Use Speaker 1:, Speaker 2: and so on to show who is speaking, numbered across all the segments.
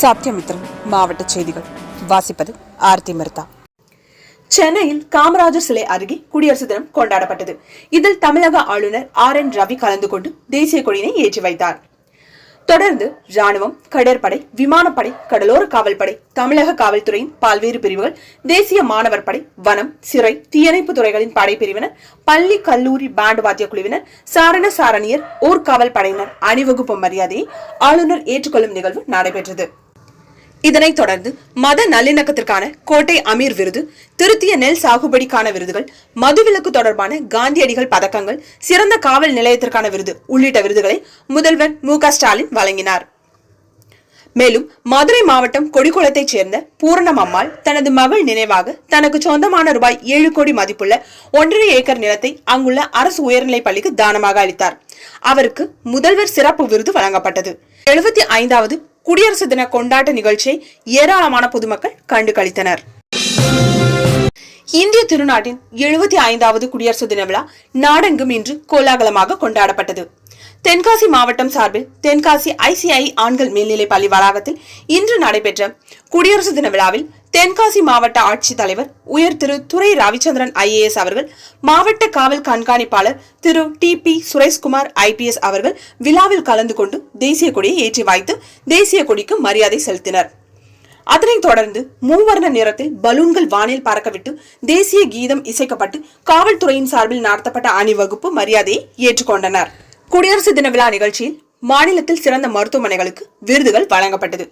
Speaker 1: சத்யமித்ரன் மாவட்ட செய்திகள். வாசிப்பது ஆர்த்தி மிர்தா.
Speaker 2: சென்னையில் காமராஜர் சிலை அருகே குடியரசு தினம் கொண்டாடப்பட்டது. இதில் தமிழக ஆளுநர் ஆர் என் ரவி கலந்து கொண்டு தேசிய கொடியினை ஏற்றி வைத்தார். தொடர்ந்து ராணுவம் கடற்படை விமானப்படை கடலோர காவல்படை தமிழக காவல்துறையின் பல்வேறு பிரிவுகள் தேசிய மாணவர் படை வனம் சிறை தீயணைப்பு துறைகளின் படைப்பிரிவினர் பள்ளி கல்லூரி பேண்ட் வாத்திய குழுவினர் சாரண சாரணியர் ஊர்காவல் படையினர் அணிவகுப்பு மரியாதையை ஆளுநர் ஏற்றுக்கொள்ளும் நிகழ்வு நடைபெற்றது. இதனைத் தொடர்ந்து மத நல்லிணக்கத்திற்கான கோட்டை அமீர் விருது திருத்திய நெல் சாகுபடிக்கான விருதுகள் மதுவிலக்கு தொடர்பான காந்தியடிகள் பதக்கங்கள் சிறந்த காவல் நிலையத்திற்கான விருது உள்ளிட்ட விருதுகளை முதல்வர் மு ஸ்டாலின் வழங்கினார். மேலும் மதுரை மாவட்டம் கொடிக்குளத்தைச் சேர்ந்த பூரணம் அம்மாள் தனது மகள் நினைவாக தனக்கு சொந்தமான ரூபாய் ஏழு கோடி மதிப்புள்ள ஒன்றரை ஏக்கர் நிலத்தை அங்குள்ள அரசு உயர்நிலைப் பள்ளிக்கு தானமாக அளித்தார். அவருக்கு முதல்வர் சிறப்பு விருது வழங்கப்பட்டது. எழுபத்தி ஐந்தாவது குடியரசு தின கொண்டாட்ட நிகழ்ச்சியை ஏராளமான பொதுமக்கள் கண்டு களித்தனர். இந்திய திருநாட்டின் எழுபத்தி ஐந்தாவது குடியரசு தின விழா நாடெங்கும் இன்று கோலாகலமாக கொண்டாடப்பட்டது. தென்காசி மாவட்டம் சார்பில் தென்காசி ஐசிஐ ஆண்கள் மேல்நிலை பள்ளி வளாகத்தில் இன்று நடைபெற்ற குடியரசு தின விழாவில் தென்காசி மாவட்ட ஆட்சித்தலைவர் உயர் திரு துரை ரவிச்சந்திரன் ஐஏஎஸ் அவர்கள் மாவட்ட காவல் கண்காணிப்பாளர் Thiru T P Sureshkumar IPS அவர்கள் விழாவில் கலந்து கொண்டு தேசிய கொடியை ஏற்றி வைத்து தேசிய கொடிக்கு மரியாதை செலுத்தினர். அதனைத் தொடர்ந்து மூவர்ண நிறத்தில் பலூன்கள் வானில் பறக்கவிட்டு தேசிய கீதம் இசைக்கப்பட்டு காவல்துறையின் சார்பில் நடத்தப்பட்ட அணிவகுப்பு மரியாதையை ஏற்றுக்கொண்டனர். குடியரசு தின விழா நிகழ்ச்சியில் மாநிலத்தில் சிறந்த மருத்துவமனைகளுக்கு விருதுகள் வழங்கப்பட்டது.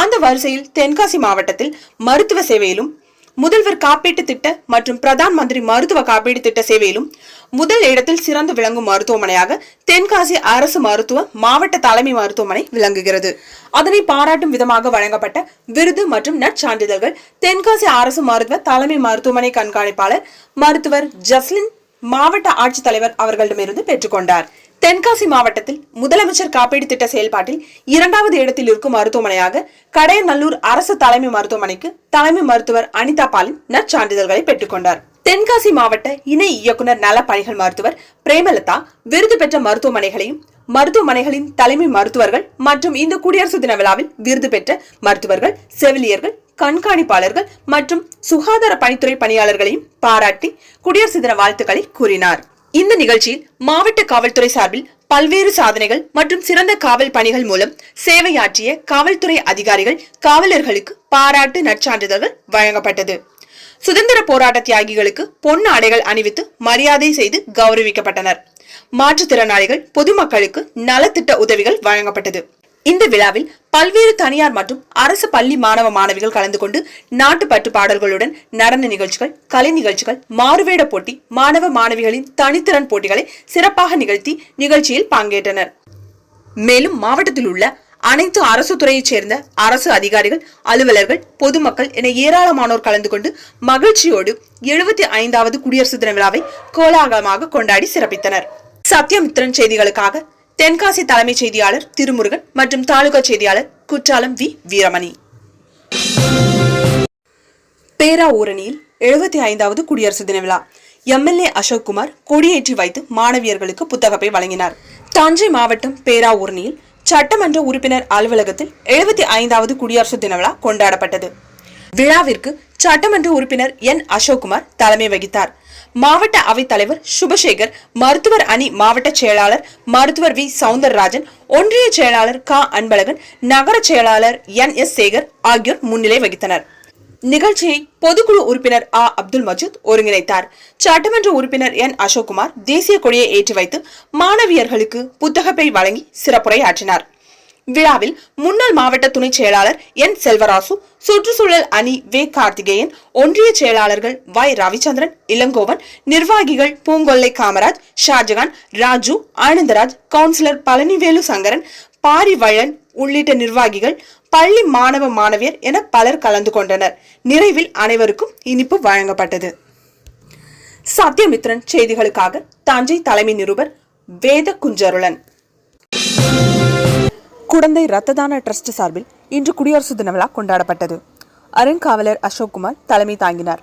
Speaker 2: அந்த வரிசையில் தென்காசி மாவட்டத்தில் மருத்துவ சேவையிலும் முதல்வர் காப்பீட்டு திட்ட மற்றும் பிரதான் மந்திரி மருத்துவ காப்பீடு திட்ட சேவையிலும் முதல் இடத்தில் சிறந்து விளங்கும் மருத்துவமனையாக தென்காசி அரசு மருத்துவ மாவட்ட தலைமை மருத்துவமனை விளங்குகிறது. அதனை பாராட்டும் விதமாக வழங்கப்பட்ட விருது மற்றும் நற்சான்றிதழ்கள் தென்காசி அரசு மருத்துவ தலைமை மருத்துவமனை கண்காணிப்பாளர் மருத்துவர் ஜஸ்லின் மாவட்ட ஆட்சித்தலைவர் அவர்களிடமிருந்து பெற்றுக்கொண்டார் தென்காசி மாவட்டத்தில் முதலமைச்சர் காப்பீடு திட்ட செயல்பாட்டில் இரண்டாவது இடத்தில் இருக்கும் மருத்துவமனையாக கடையநல்லூர் அரசு தலைமை மருத்துவமனைக்கு தலைமை மருத்துவர் அனிதா பாலின் நற்சான்றிதழ்களை பெற்றுக்கொண்டார் தென்காசி மாவட்ட இணை இயக்குனர் நல பணிகள் மருத்துவர் பிரேமலதா விருது பெற்ற மருத்துவமனைகளையும் மருத்துவமனைகளின் தலைமை மருத்துவர்கள் மற்றும் இந்த குடியரசு தின விழாவில் விருது பெற்ற மருத்துவர்கள் செவிலியர்கள் கண்காணிப்பாளர்கள் மற்றும் சுகாதார பணித்துறை பணியாளர்களையும் பாராட்டி குடியரசு தின வாழ்த்துக்களை கூறினார். இந்த நிகழ்ச்சியில் மாவட்ட காவல்துறை சார்பில் பல்வேறு சாதனைகள் மற்றும் சிறந்த காவல் பணிகள் மூலம் சேவையாற்றிய காவல்துறை அதிகாரிகள் காவலர்களுக்கு பாராட்டு நற்சான்றிதழ்கள் வழங்கப்பட்டது. சுதந்திர போராட்ட தியாகிகளுக்கு பொன் ஆடைகள் அணிவித்து மரியாதை செய்து கௌரவிக்கப்பட்டனர். மாற்றுத்திறனாளிகள் பொதுமக்களுக்கு நலத்திட்ட உதவிகள் வழங்கப்பட்டது. இந்த விழாவில் பல்வேறு தனியார் மற்றும் அரசு பள்ளி மாணவ மாணவிகள் கலந்து கொண்டு நாட்டுப்பட்டு பாடல்களுடன் நடன நிகழ்ச்சிகள் கலை நிகழ்ச்சிகள் மாறுவேட போட்டி மாணவ மாணவிகளின் தனித்திறன் போட்டிகளை சிறப்பாக நிகழ்த்தி நிகழ்ச்சியில் பங்கேற்றனர். மேலும் மாவட்டத்தில் உள்ள அனைத்து அரசு துறையைச் சேர்ந்த அரசு அதிகாரிகள் அலுவலர்கள் பொதுமக்கள் என ஏராளமானோர் கலந்து கொண்டு மகிழ்ச்சியோடு எழுபத்தி ஐந்தாவது குடியரசு தின விழாவை கோலாகலமாக கொண்டாடி சிறப்பித்தனர். சத்யமித்ரன் செய்திகளுக்காக தென்காசி தலைமைச் செய்தியாளர் திருமுருகன் மற்றும் தாலுகா செய்தியாளர் குற்றாலம் வி வீரமணி. பேராவூரணியில் எழுபத்தி ஐந்தாவது குடியரசு தின விழா. எம்எல்ஏ அசோக்குமார் கொடியேற்றி வைத்து மாணவியர்களுக்கு புத்தகப்பை வழங்கினார். தஞ்சை மாவட்டம் பேராவூரணியில் சட்டமன்ற உறுப்பினர் அலுவலகத்தில் எழுபத்தி ஐந்தாவது குடியரசு தின விழா கொண்டாடப்பட்டது. விழாவிற்கு சட்டமன்ற உறுப்பினர் என் அசோக்குமார் தலைமை வகித்தார். மாவட்ட அவைத் தலைவர் சுபசேகர் மருத்துவர் அணி மாவட்ட செயலாளர் மருத்துவர் வி. சவுந்தரராஜன் ஒன்றிய செயலாளர் க. அன்பழகன் நகர செயலாளர் என். எஸ். சேகர் ஆகியோர் முன்னிலை வகித்தனர். நிகழ்ச்சியை பொதுக்குழு உறுப்பினர் ஆ. அப்துல் மஜூத் ஒருங்கிணைத்தார். சட்டமன்ற உறுப்பினர் என். அசோக்குமார் தேசிய கொடியை ஏற்றி வைத்து மாணவியர்களுக்கு புத்தகப்பை வழங்கி சிறப்புரையாற்றினார். விழாவில் முன்னாள் மாவட்ட துணைச் செயலாளர் என் செல்வராசு சுற்றுச்சூழல் அணி வே கார்த்திகேயன் ஒன்றிய செயலாளர்கள் வை ரவிச்சந்திரன் இளங்கோவன் நிர்வாகிகள் பூங்கொல்லை காமராஜ் ஷாஜகான் ராஜு ஆனந்தராஜ் கவுன்சிலர் பழனிவேலு சங்கரன் பாரிவழன் உள்ளிட்ட நிர்வாகிகள் பள்ளி மாணவ மாணவியர் என பலர் கலந்து கொண்டனர். நிறைவில் அனைவருக்கும் இனிப்பு வழங்கப்பட்டது. சத்யமித்ரன் செய்திகளுக்காக தஞ்சை தலைமை நிருபர் வேத குஞ்சருளன் குடந்தை ரத்ததான ட்ரஸ்ட் சார்பில் இன்று குடியரசு தின விழா கொண்டாடப்பட்டது. அறங்காவலர் அசோக்குமார் தலைமை தாங்கினார்.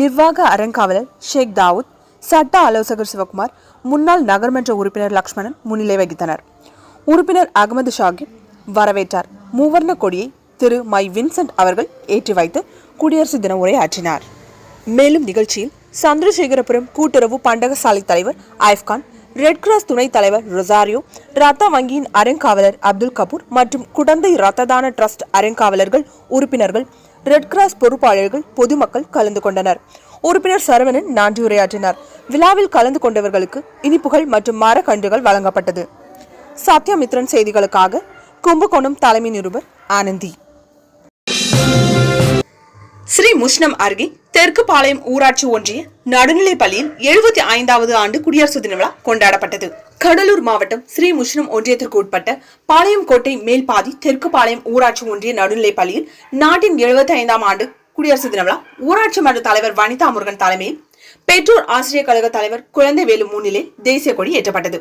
Speaker 2: நிர்வாக அறங்காவலர் ஷேக் தாவூத் சட்ட ஆலோசகர் சிவகுமார் முன்னாள் நகர்மன்ற உறுப்பினர் லக்ஷ்மணன் முன்னிலை வகித்தனர். உறுப்பினர் அகமது ஷாகிப் வரவேற்றார். மூவர்ண கொடியை
Speaker 1: திரு மை வின்சென்ட் அவர்கள் ஏற்றி வைத்து குடியரசு தின உரையாற்றினார் மேலும் நிகழ்ச்சியில் சந்திரசேகரபுரம் கூட்டுறவு பண்டகசாலை தலைவர் ஐஃப்கான் ரெட் கிராஸ் துணைத் தலைவர் ரொசாரியோ ரத்த வங்கியின் அறங்காவலர் அப்துல் கபூர் மற்றும் குடந்தை ரத்த தான ட்ரஸ்ட் அறங்காவலர்கள் உறுப்பினர்கள் ரெட் கிராஸ் பொறுப்பாளர்கள் பொதுமக்கள் கலந்து கொண்டனர். உறுப்பினர் சரவணன் நன்றியுரையாற்றினார் விழாவில் கலந்து கொண்டவர்களுக்கு இனிப்புகள் மற்றும் மரக்கன்றுகள் வழங்கப்பட்டது. சத்யமித்ரன் செய்திகளுக்காக கும்பகோணம் தலைமை நிருபர் ஆனந்தி.
Speaker 2: ஸ்ரீ முஷ்ணம் அருகே தெற்கு பாளையம் ஊராட்சி ஒன்றிய நடுநிலைப் பள்ளியில் எழுபத்தி ஐந்தாவது ஆண்டு குடியரசு தின விழா கொண்டாடப்பட்டது. கடலூர் மாவட்டம் ஸ்ரீ முஷ்ணம் ஒன்றியத்திற்கு உட்பட்ட பாளையம் கோட்டை மேல்பாதி தெற்கு பாளையம் ஊராட்சி ஒன்றிய நடுநிலைப் பள்ளியில் நாட்டின் எழுபத்தி ஐந்தாம் ஆண்டு குடியரசு தின விழா ஊராட்சி மன்ற தலைவர் வனிதா முருகன் தலைமையில் பெற்றோர் ஆசிரியர் கழக தலைவர் குழந்தை வேலு முன்னிலை தேசிய கொடி ஏற்றப்பட்டது.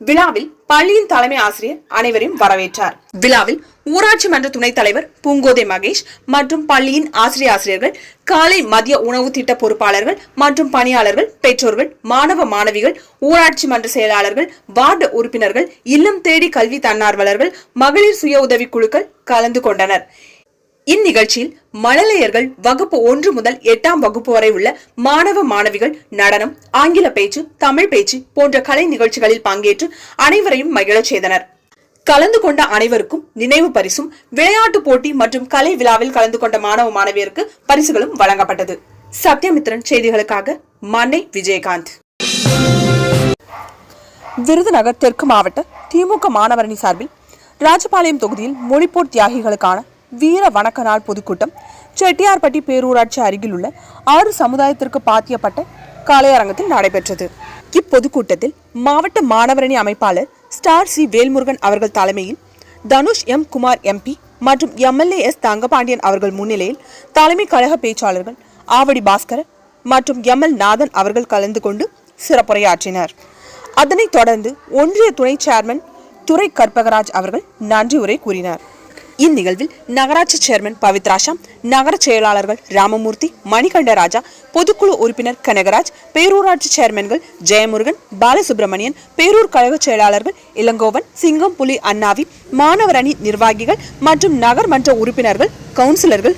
Speaker 2: விழாவில் பள்ளியின் தலைமை ஆசிரியர் அனைவரையும் வரவேற்றார். விழாவில் ஊராட்சி மன்ற துணைத் தலைவர் பூங்கோதை மகேஷ் மற்றும் பள்ளியின் ஆசிரிய ஆசிரியர்கள் காலை மதிய உணவு திட்ட பொறுப்பாளர்கள் மற்றும் பணியாளர்கள் பெற்றோர்கள் மாணவ மாணவிகள் ஊராட்சி மன்ற செயலாளர்கள் வார்டு உறுப்பினர்கள் இல்லம் தேடி கல்வி தன்னார்வலர்கள் மகளிர் சுய உதவி குழுக்கள் கலந்து கொண்டனர். இந்நிகழ்ச்சியில் மழலையர்கள் வகுப்பு ஒன்று முதல் எட்டாம் வகுப்பு வரை உள்ள மாணவ மாணவிகள் நடனம் ஆங்கில பேச்சு தமிழ் பேச்சு போன்ற கலை நிகழ்ச்சிகளில் பங்கேற்று அனைவரையும் மகிழச் செய்தனர். கலந்து கொண்ட அனைவருக்கும் நினைவு பரிசும் விளையாட்டு போட்டி மற்றும் கலை விழாவில் கலந்து கொண்ட மாணவ மாணவியருக்கு பரிசுகளும் வழங்கப்பட்டது. சத்யமித்ரன் செய்திகளுக்காக மன்னை விஜயகாந்த்.
Speaker 1: விருதுநகர் தெற்கு மாவட்ட திமுக மாணவரணி சார்பில் ராஜபாளையம் தொகுதியில் மொழிப்போர் தியாகிகளுக்கான வீர வணக்க நாள் பொதுக்கூட்டம் செட்டியார்பட்டி பேரூராட்சி அருகில் உள்ள ஆறு சமுதாயத்திற்கு பாத்தியப்பட்ட கலையரங்கத்தில் நடைபெற்றது. இப்பொதுக்கூட்டத்தில் மாவட்ட மாணவரணி அமைப்பாளர் ஸ்டார் சி வேல்முருகன் அவர்கள் தலைமையில் தனுஷ் எம் குமார் எம்பி மற்றும் எம்எல்ஏ எஸ் தங்கபாண்டியன் அவர்கள் முன்னிலையில் தலைமை கழக பேச்சாளர்கள் ஆவடி பாஸ்கர் மற்றும் எம் எல் நாதன் அவர்கள் கலந்து கொண்டு சிறப்புரையாற்றினர். அதனைத் தொடர்ந்து ஒன்றிய துணை சேர்மன் துறை கற்பகராஜ் அவர்கள் நன்றி உரை கூறினார். இந்நிகழ்வில் நகராட்சி சேர்மன் பவித்ராஷாம் நகர செயலாளர்கள் ராமமூர்த்தி மணிகண்டராஜா பொதுக்குழு உறுப்பினர் கனகராஜ் பேரூராட்சி சேர்மன்கள் ஜெயமுருகன் பாலசுப்ரமணியன் பேரூர் கழக செயலாளர்கள் இளங்கோவன் சிங்கம் புலி அண்ணாவி மாணவர் அணி நிர்வாகிகள் மற்றும் நகர்மன்ற உறுப்பினர்கள் கவுன்சிலர்கள்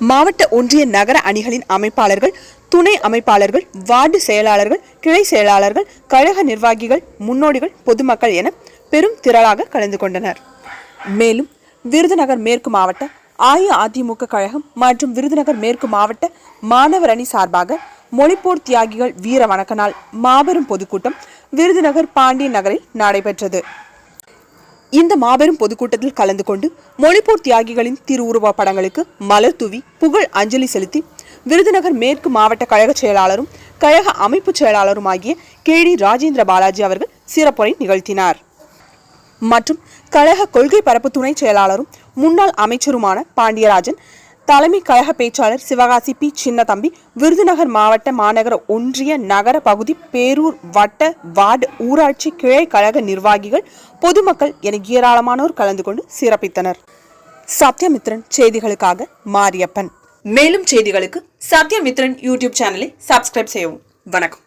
Speaker 1: மாவட்ட ஒன்றிய நகர அணிகளின் அமைப்பாளர்கள் துணை அமைப்பாளர்கள் வார்டு செயலாளர்கள் கிளை செயலாளர்கள் கழக நிர்வாகிகள் முன்னோடிகள் பொதுமக்கள் என பெரும் திரளாக கலந்து கொண்டனர். மேலும் விருதுநகர் மேற்கு மாவட்ட அஇஅதிமுக கழகம் மற்றும் விருதுநகர் மேற்கு மாவட்ட மாணவர் அணி சார்பாக மொழிப்போர் தியாகிகள் வீர வணக்க நாள் மாபெரும் பொதுக்கூட்டம் விருதுநகர் பாண்டிய நகரில் நடைபெற்றது. இந்த மாபெரும் பொதுக்கூட்டத்தில் கலந்து கொண்டு மொழிப்போர் தியாகிகளின் திருவுருவ படங்களுக்கு மலர் தூவி புகழ் அஞ்சலி செலுத்தி விருதுநகர் மேற்கு மாவட்ட கழக செயலாளரும் கழக அமைப்பு செயலாளரும் ஆகிய கே டி ராஜேந்திர பாலாஜி அவர்கள் சிறப்புரை நிகழ்த்தினார். மற்றும் கழக கொள்கை பரப்பு துணை செயலாளரும் முன்னாள் அமைச்சருமான பாண்டியராஜன் தலைமை கழக பேச்சாளர் சிவகாசி பி. சின்னதம்பி விருதுநகர் மாவட்ட மாநகர ஒன்றிய நகர பகுதி பேரூர் வட்ட வார்டு ஊராட்சி கிளை கழக நிர்வாகிகள் பொதுமக்கள் என ஏராளமானோர் கலந்து கொண்டு சிறப்பித்தனர். சத்யமித்ரன் செய்திகளுக்காக மாரியப்பன். மேலும் செய்திகளுக்கு சத்யமித்ரன் யூடியூப் சேனலை சப்ஸ்கிரைப் செய்யவும். வணக்கம்.